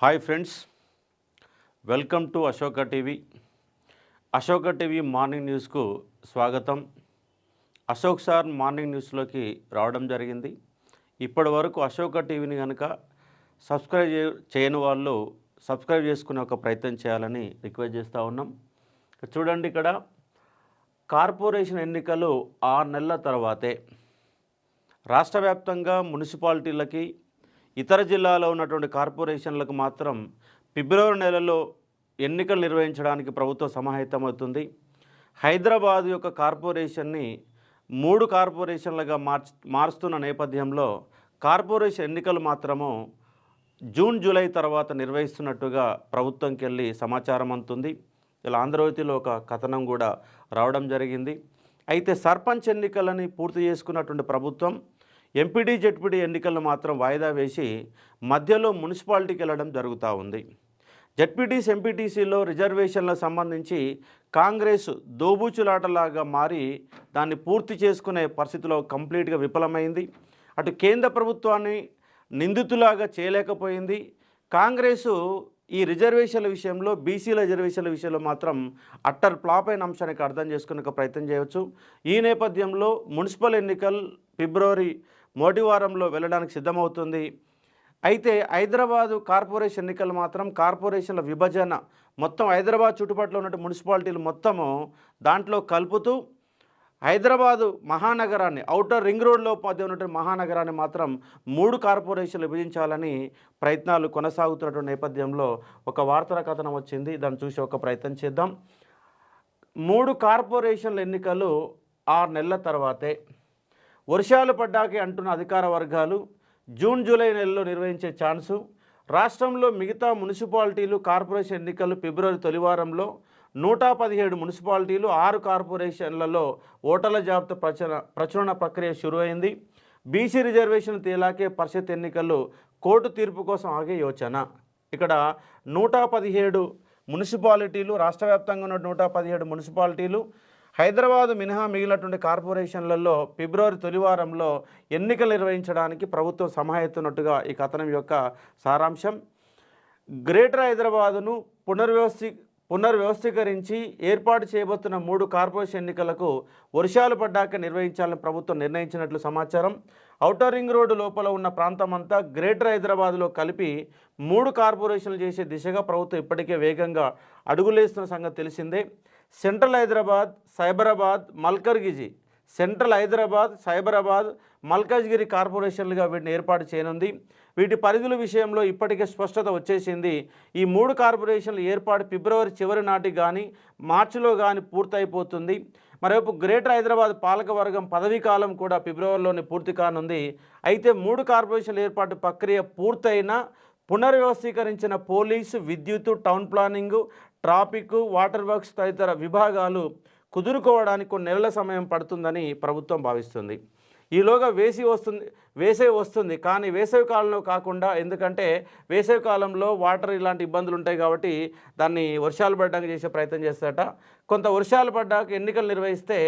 Hi friends welcome to Ashoka TV Ashoka TV morning న్యూస్కు స్వాగతం. Ashok sir morning న్యూస్లోకి రావడం జరిగింది. ఇప్పటి వరకు అశోక టీవీని కనుక సబ్స్క్రైబ్ చేయని వాళ్ళు సబ్స్క్రైబ్ చేసుకునే ఒక ప్రయత్నం చేయాలని రిక్వెస్ట్ చేస్తూ ఉన్నాం. చూడండి ఇక్కడ కార్పొరేషన్ ఎన్నికలు ఆరు నెలల తర్వాతే. రాష్ట్ర వ్యాప్తంగా మున్సిపాలిటీలకి ఇతర జిల్లాలో ఉన్నటువంటి కార్పొరేషన్లకు మాత్రం ఫిబ్రవరి నెలలో ఎన్నికలు నిర్వహించడానికి ప్రభుత్వం సమాహితమవుతుంది హైదరాబాద్ యొక్క కార్పొరేషన్ని మూడు కార్పొరేషన్లుగా మార్చ్ మారుస్తున్న నేపథ్యంలో కార్పొరేషన్ ఎన్నికలు మాత్రము జూన్ జూలై తర్వాత నిర్వహిస్తున్నట్టుగా ప్రభుత్వంకి వెళ్ళి సమాచారం అందుతుంది. ఇలా ఆంధ్రవతిలో ఒక కథనం కూడా రావడం జరిగింది. అయితే సర్పంచ్ ఎన్నికలని పూర్తి చేసుకున్నటువంటి ప్రభుత్వం ఎంపీడీ జడ్పీడీ ఎన్నికలను మాత్రం వాయిదా వేసి మధ్యలో మున్సిపాలిటీకి వెళ్ళడం జరుగుతూ ఉంది. జెడ్పీటీసీ ఎంపీటీసీలో రిజర్వేషన్లకు సంబంధించి కాంగ్రెస్ దోబూచులాటలాగా మారి దాన్ని పూర్తి చేసుకునే పరిస్థితిలో కంప్లీట్గా విఫలమైంది. అటు కేంద్ర ప్రభుత్వాన్ని నిందితులాగా చేయలేకపోయింది. కాంగ్రెసు ఈ రిజర్వేషన్ల విషయంలో బీసీల రిజర్వేషన్ల విషయంలో మాత్రం అట్టర్ ఫ్లాప్ అయిన అంశానికి అర్థం చేసుకునే ప్రయత్నం చేయవచ్చు ఈ నేపథ్యంలో మున్సిపల్ ఎన్నికలు ఫిబ్రవరి మొదటి వారంలో వెళ్ళడానికి సిద్ధమవుతుంది. అయితే హైదరాబాదు కార్పొరేషన్ ఎన్నికలు మాత్రం కార్పొరేషన్ల విభజన మొత్తం హైదరాబాద్ చుట్టుపక్కల ఉన్నటువంటి మున్సిపాలిటీలు మొత్తము దాంట్లో కలుపుతూ హైదరాబాదు మహానగరాన్ని ఔటర్ రింగ్ రోడ్లో మధ్య ఉన్నటువంటి మహానగరాన్ని మాత్రం మూడు కార్పొరేషన్లు విభజించాలని ప్రయత్నాలు కొనసాగుతున్నటువంటి నేపథ్యంలో ఒక వార్తల కథనం వచ్చింది. దాన్ని చూసి ఒక ప్రయత్నం చేద్దాం. మూడు కార్పొరేషన్ల ఎన్నికలు ఆరు నెలల తర్వాతే. వర్షాలు పడ్డాకే అంటున్న అధికార వర్గాలు జూన్ జూలై నెలలో నిర్వహించే ఛాన్సు. రాష్ట్రంలో మిగతా మున్సిపాలిటీలు కార్పొరేషన్ ఎన్నికలు ఫిబ్రవరి తొలివారంలో నూట పదిహేడు మున్సిపాలిటీలు ఆరు కార్పొరేషన్లలో ఓటర్ల జాబితా ప్రచురణ ప్రచురణ ప్రక్రియ షురువైంది. బీసీ రిజర్వేషన్ తేలాకే పరిషత్ ఎన్నికలు కోర్టు తీర్పు కోసం ఆగే యోచన. ఇక్కడ నూట పదిహేడు మున్సిపాలిటీలు రాష్ట్ర వ్యాప్తంగా ఉన్న నూట పదిహేడు మున్సిపాలిటీలు హైదరాబాదు మినహా మిగిలినటువంటి కార్పొరేషన్లలో ఫిబ్రవరి తొలివారంలో ఎన్నికలు నిర్వహించడానికి ప్రభుత్వం సమాహెత్తున్నట్టుగా ఈ కథనం యొక్క సారాంశం. గ్రేటర్ హైదరాబాదును పునర్వ్యవస్థి పునర్వ్యవస్థీకరించి ఏర్పాటు చేయబోతున్న మూడు కార్పొరేషన్ ఎన్నికలకు వర్షాలు పడ్డాక నిర్వహించాలని ప్రభుత్వం నిర్ణయించినట్లు సమాచారం. ఔటర్ రింగ్ రోడ్డు లోపల ఉన్న ప్రాంతమంతా గ్రేటర్ హైదరాబాద్లో కలిపి మూడు కార్పొరేషన్లు చేసే దిశగా ప్రభుత్వం ఇప్పటికే వేగంగా అడుగులేస్తున్న సంగతి తెలిసిందే. సెంట్రల్ హైదరాబాద్ సైబరాబాద్ మల్కర్గిజి. సెంట్రల్ హైదరాబాద్ సైబరాబాద్ మల్కాజ్గిరి కార్పొరేషన్లుగా వీటిని ఏర్పాటు చేయనుంది. వీటి పరిధుల విషయంలో ఇప్పటికే స్పష్టత వచ్చేసింది. ఈ మూడు కార్పొరేషన్ల ఏర్పాటు ఫిబ్రవరి చివరి నాటికి కానీ మార్చిలో కానీ పూర్తయిపోతుంది. మరోవైపు గ్రేటర్ హైదరాబాద్ పాలకవర్గం పదవీ కాలం కూడా ఫిబ్రవరిలోనే పూర్తి కానుంది. అయితే మూడు కార్పొరేషన్ల ఏర్పాటు ప్రక్రియ పూర్తయినా పునర్వ్యవస్థీకరించిన పోలీసు విద్యుత్ town planning traffic water works తదితర విభాగాలు కుదురుకోవడానికి కొన్ని నెలల సమయం పడుతుందని ప్రభుత్వం భావిస్తుంది. ఈలోగా వేసి వస్తుంది వేసవి వస్తుంది. కానీ వేసవి కాలంలో కాకుండా ఎందుకంటే వేసవి కాలంలో వాటర్ ఇలాంటి ఇబ్బందులు ఉంటాయి కాబట్టి దాన్ని వర్షాలు పడడానికి చేసే ప్రయత్నం చేస్తారట. కొంత వర్షాలు పడ్డాక ఎన్నికలు నిర్వహిస్తే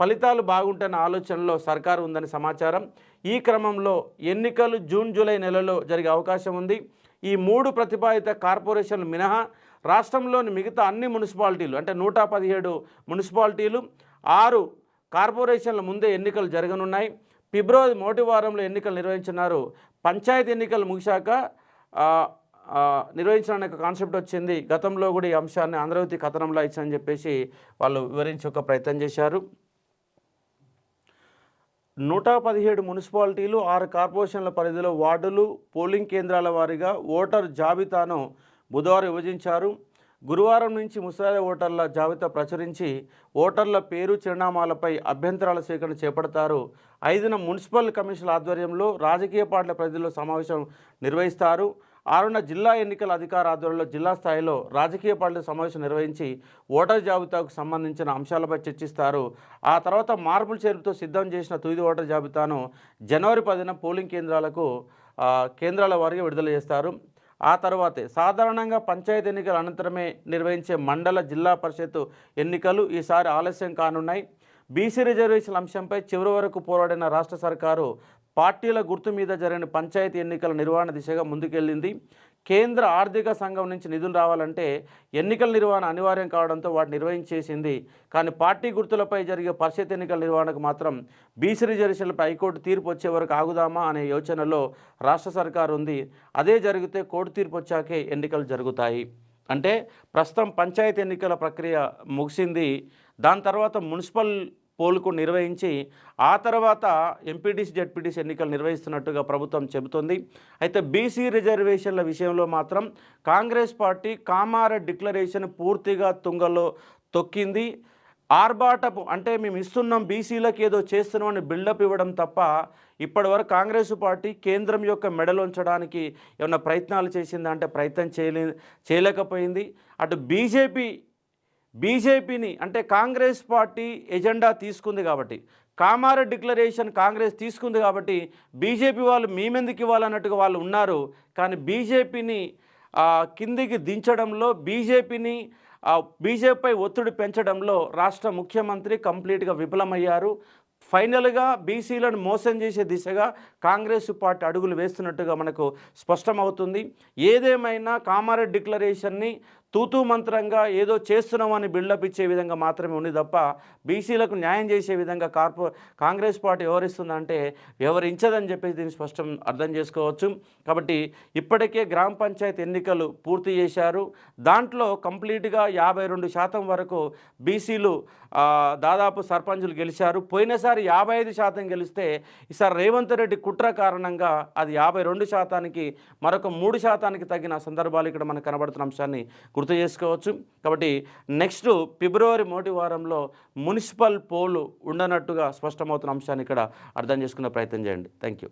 ఫలితాలు బాగుంటున్న ఆలోచనలో సర్కారు ఉందని సమాచారం. ఈ క్రమంలో ఎన్నికలు జూన్ జూలై నెలలో జరిగే అవకాశం ఉంది. ఈ మూడు ప్రతిపాదిత కార్పొరేషన్లు మినహా రాష్ట్రంలోని మిగతా అన్ని మున్సిపాలిటీలు అంటే నూట పదిహేడు మున్సిపాలిటీలు ఆరు కార్పొరేషన్ల ముందే ఎన్నికలు జరగనున్నాయి. ఫిబ్రవరి మొదటి వారంలో ఎన్నికలు నిర్వహించినారు పంచాయతీ ఎన్నికలు ముగిశాక ఆ, నిర్వహించడానికి కాన్సెప్ట్ వచ్చింది. గతంలో కూడా ఈ అంశాన్ని ఆంధ్రవతి కథనంలో ఇచ్చని చెప్పేసి వాళ్ళు వివరించి ఒక ప్రయత్నం చేశారు. నూట పదిహేడు మున్సిపాలిటీలు ఆరు కార్పొరేషన్ల పరిధిలో వార్డులు పోలింగ్ కేంద్రాల వారీగా ఓటర్ జాబితాను బుధవారం విభజించారు. గురువారం నుంచి ముసలాయి ఓటర్ల జాబితా ప్రచురించి ఓటర్ల పేరు చిరునామాలపై అభ్యంతరాల స్వీకరణ చేపడతారు. ఐదున మున్సిపల్ కమిషనర్ ఆధ్వర్యంలో రాజకీయ పార్టీల పరిధిలో సమావేశం నిర్వహిస్తారు. ఆరున జిల్లా ఎన్నికల అధికార ఆధ్వర్యంలో జిల్లా స్థాయిలో రాజకీయ పార్టీల సమావేశం నిర్వహించి ఓటర్ జాబితాకు సంబంధించిన అంశాలపై చర్చిస్తారు. ఆ తర్వాత మార్పుల చేరుతో సిద్ధం చేసిన తుది ఓటర్ జాబితాను జనవరి పదిన పోలింగ్ కేంద్రాలకు కేంద్రాల వారీగా విడుదల చేస్తారు. ఆ తర్వాతే సాధారణంగా పంచాయతీ ఎన్నికల అనంతరమే నిర్వహించే మండల జిల్లా పరిషత్ ఎన్నికలు ఈసారి ఆలస్యం కానున్నాయి. బీసీ రిజర్వేషన్ల అంశంపై చివరి వరకు పోరాడిన రాష్ట్ర సర్కారు పార్టీల గుర్తు మీద జరిగిన పంచాయతీ ఎన్నికల నిర్వహణ దిశగా ముందుకెళ్ళింది. కేంద్ర ఆర్థిక సంఘం నుంచి నిధులు రావాలంటే ఎన్నికల నిర్వహణ అనివార్యం కావడంతో వాటిని నిర్వహించేసింది. కానీ పార్టీ గుర్తులపై జరిగే పరిషత్ ఎన్నికల నిర్వహణకు మాత్రం బీసీ రిజర్వేషన్లపై హైకోర్టు తీర్పు వచ్చే వరకు ఆగుదామా అనే యోచనలో రాష్ట్ర సర్కారు ఉంది. అదే జరిగితే కోర్టు తీర్పు వచ్చాకే ఎన్నికలు జరుగుతాయి. అంటే ప్రస్తుతం పంచాయతీ ఎన్నికల ప్రక్రియ ముగిసింది. దాని తర్వాత మున్సిపల్ పోల్కు నిర్వహించి ఆ తర్వాత ఎంపీటీసీ జడ్పీటీసీ ఎన్నికలు నిర్వహిస్తున్నట్టుగా ప్రభుత్వం చెబుతోంది. అయితే బీసీ రిజర్వేషన్ల విషయంలో మాత్రం కాంగ్రెస్ పార్టీ కామార డిక్లరేషన్ పూర్తిగా తుంగలో తొక్కింది. ఆర్బాటపు అంటే మేము ఇస్తున్నాం బీసీలకు ఏదో చేస్తున్నామని బిల్డప్ ఇవ్వడం తప్ప ఇప్పటివరకు కాంగ్రెస్ పార్టీ కేంద్రం యొక్క మెడలుంచడానికి ఏమైనా ప్రయత్నాలు చేసిందా అంటే ప్రయత్నం చేయలే చేయలేకపోయింది. అటు బీజేపీ బీజేపీని అంటే కాంగ్రెస్ పార్టీ ఎజెండా తీసుకుంది కాబట్టి కామారెడ్డి డిక్లరేషన్ కాంగ్రెస్ తీసుకుంది కాబట్టి బీజేపీ వాళ్ళు మేమెందుకు ఇవ్వాలన్నట్టుగా వాళ్ళు ఉన్నారు. కానీ బీజేపీని కిందికి దించడంలో బీజేపీని బీజేపీపై ఒత్తిడి పెంచడంలో రాష్ట్ర ముఖ్యమంత్రి కంప్లీట్గా విఫలమయ్యారు. ఫైనల్గా బీసీలను మోసం చేసే దిశగా కాంగ్రెస్ పార్టీ అడుగులు వేస్తున్నట్టుగా మనకు స్పష్టమవుతుంది. ఏదేమైనా కామారెడ్డి డిక్లరేషన్ని తూతూ మంత్రంగా ఏదో చేస్తున్నామని బిల్డప్ ఇచ్చే విధంగా మాత్రమే ఉంది తప్ప బీసీలకు న్యాయం చేసే విధంగా కార్పొ కాంగ్రెస్ పార్టీ వ్యవహరిస్తుందంటే వ్యవహరించదని చెప్పేసి దీన్ని స్పష్టం అర్థం చేసుకోవచ్చు. కాబట్టి ఇప్పటికే గ్రామ పంచాయతీ ఎన్నికలు పూర్తి చేశారు. దాంట్లో కంప్లీట్గా యాభై రెండు శాతం వరకు బీసీలు దాదాపు సర్పంచులు గెలిచారు. పోయినసారి యాభై ఐదు శాతం గెలిస్తే ఈసారి రేవంత్ రెడ్డి కుట్ర కారణంగా అది యాభై రెండు శాతానికి మరొక మూడు శాతానికి తగిన సందర్భాలు ఇక్కడ మనకు కనబడుతున్న అంశాన్ని గుర్తు చేసుకోవచ్చు. కాబట్టి నెక్స్ట్ ఫిబ్రవరి మొదటి వారంలో మున్సిపల్ పోలు ఉండనట్టుగా స్పష్టమవుతున్న అంశాన్ని ఇక్కడ అర్థం చేసుకునే ప్రయత్నం చేయండి. Thank you